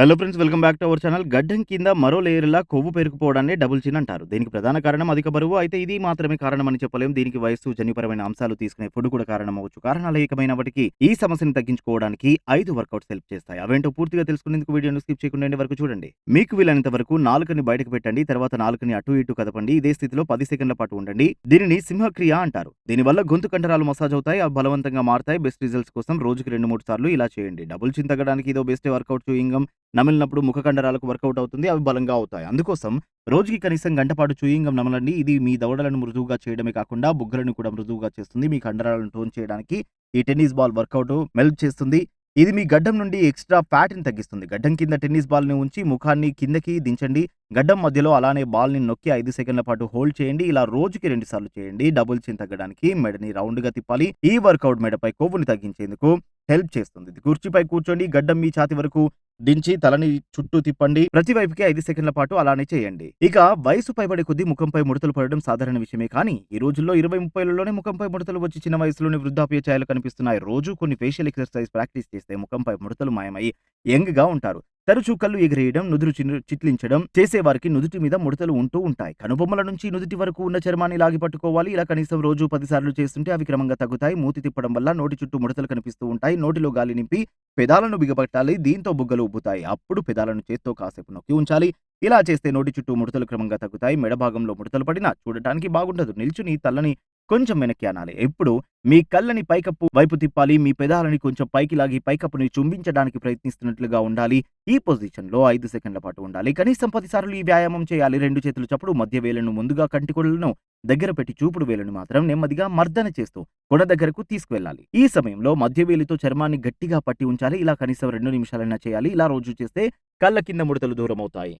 Hello friends welcome back to our channel. గడ్డం కింద మరో లేయర్లా కొవ్వు పెరుకుపోవడాన్ని డబుల్ చిన్ అంటారు. దీనికి ప్రధాన కారణం అధిక బరువు. అయితే ఇది మాత్రమే కారణం అని చెప్పలేం. దీనికి వయస్సు జన్యుపరమైన అంశాలు తీసుకునే ఫుడ్ కూడా కారణం అవ్వచ్చు కారణాలు ఏకమైనప్పటికీ ఈ సమస్యను తగ్గించుకోవడానికి ఐదు వర్కౌట్స్ హెల్ప్ చేస్తాయి. అవేంటో పూర్తిగా తెలుసుకునేందుకు వీడియోను స్కిప్ చేయకుండా వరకు చూడండి. మీకు వీలైనంత వరకు నాలుకని బయటకు పెట్టండి. తర్వాత నాలుకని అటు ఇటు కదపండి. ఇదే స్థితిలో పది సెకండ్ల పాటు ఉండండి. దీనిని సింహక్రియ అంటారు. దీనివల్ల గొంతు కండరాలు మసాజ్ అవుతాయి. అవి బలవంతంగా మారతాయి. బెస్ట్ రిజల్ట్స్ కోసం రోజుకి రెండు మూడు సార్లు ఇలా చేయండి. డబుల్ చిన్ తగ్గడానికి ఇదో బెస్ట్ వర్కౌట్ చూయింగం. నమిలినప్పుడు ముఖ కండరాలకు వర్కౌట్ అవుతుంది అవి బలంగా అవుతాయి. అందుకోసం రోజుకి కనీసం గంటపాటు చూయింగం నమలండి. ఇది మీ దవడలను మృదువుగా చేయడమే కాకుండా బుగ్గలను కూడా మృదువుగా చేస్తుంది. మీ కండరాలను టోన్ చేయడానికి ఈ టెన్నిస్ బాల్ వర్కౌట్ మెల్ప్ చేస్తుంది. ఇది మీ గడ్డం నుండి ఎక్స్ట్రా ఫ్యాట్ని తగ్గిస్తుంది. గడ్డం కింద టెన్నిస్ బాల్ని ఉంచి ముఖాన్ని కిందకి దించండి. గడ్డం మధ్యలో అలానే బాల్ని నొక్కి ఐదు సెకండ్ల పాటు హోల్డ్ చేయండి. ఇలా రోజుకి రెండు సార్లు చేయండి. డబుల్ చిన్ తగ్గడానికి మెడని రౌండ్గా తిప్పాలి. ఈ వర్కౌట్ మెడపై కొవ్వుని తగ్గించేందుకు హెల్ప్ చేస్తుంది. కుర్చీపై కూర్చోండి గడ్డం మీ ఛాతి వరకు దించి తలని చుట్టూ తిప్పండి. ప్రతి వైపుకి ఐదు సెకండ్ల పాటు అలానే చేయండి. ఇక వయసు పైబడే కొద్దీ ముఖంపై ముడతలు పడడం సాధారణ విషయమే కానీ ఈ రోజుల్లో ఇరవై ముప్పైలలోనే ముఖంపై ముడతలు వచ్చి చిన్న వయసులోనే వృద్ధాప్య ఛాయలు కనిపిస్తున్నాయి. రోజు కొన్ని ఫేషియల్ ఎక్సర్సైజ్ ప్రాక్టీస్ చేస్తే ముఖంపై ముడతలు మాయమై యంగ్గా ఉంటారు. తరచూ కళ్ళు ఎగిరేయడం నుదురు చిట్లించడం చేసేవారికి నుదుటి మీద ముడతలు ఉంటూ ఉంటాయి. కనుబొమ్మల నుంచి నుదుటి వరకు ఉన్న చర్మాన్ని లాగి పట్టుకోవాలి. ఇలా కనీసం రోజు పదిసార్లు చేస్తుంటే అవి క్రమంగా తగ్గుతాయి. మూతి తిప్పడం వల్ల నోటి చుట్టూ ముడతలు కనిపిస్తూ ఉంటాయి. నోటిలో గాలి నింపి పెదాలను బిగబట్టాలి. దీంతో బుగ్గలు ఉబ్బుతాయి. అప్పుడు పెదాలను చేత్తో కాసేపు నొక్కి ఉంచాలి. ఇలా చేస్తే నోటి చుట్టూ ముడతలు క్రమంగా తగ్గుతాయి. మెడ భాగంలో ముడతలు పడినా చూడటానికి బాగుండదు. నిల్చుని తల్లని కొంచెం వెనక్కి అనాలి ఎప్పుడు మీ కళ్ళని పైకప్పు వైపు తిప్పాలి మీ పెదాలని కొంచెం పైకి లాగి పైకప్పుని చుంబించడానికి ప్రయత్నిస్తున్నట్లుగా ఉండాలి. ఈ పొజిషన్లో ఐదు సెకండ్ల పాటు ఉండాలి. కనీసం పదిసార్లు ఈ వ్యాయామం చేయాలి. రెండు చేతులు చప్పుడు మధ్య వేలను ముందుగా కంటికొడలను దగ్గర పెట్టి చూపుడు వేలను మాత్రం నెమ్మదిగా మర్దన చేస్తూ కొన దగ్గరకు తీసుకువెళ్ళాలి. ఈ సమయంలో మధ్య వేలితో చర్మాన్ని గట్టిగా పట్టి ఉంచాలి. ఇలా కనీసం రెండు నిమిషాలైనా చేయాలి. ఇలా రోజు చేస్తే కళ్ళ కింద ముడతలు దూరం అవుతాయి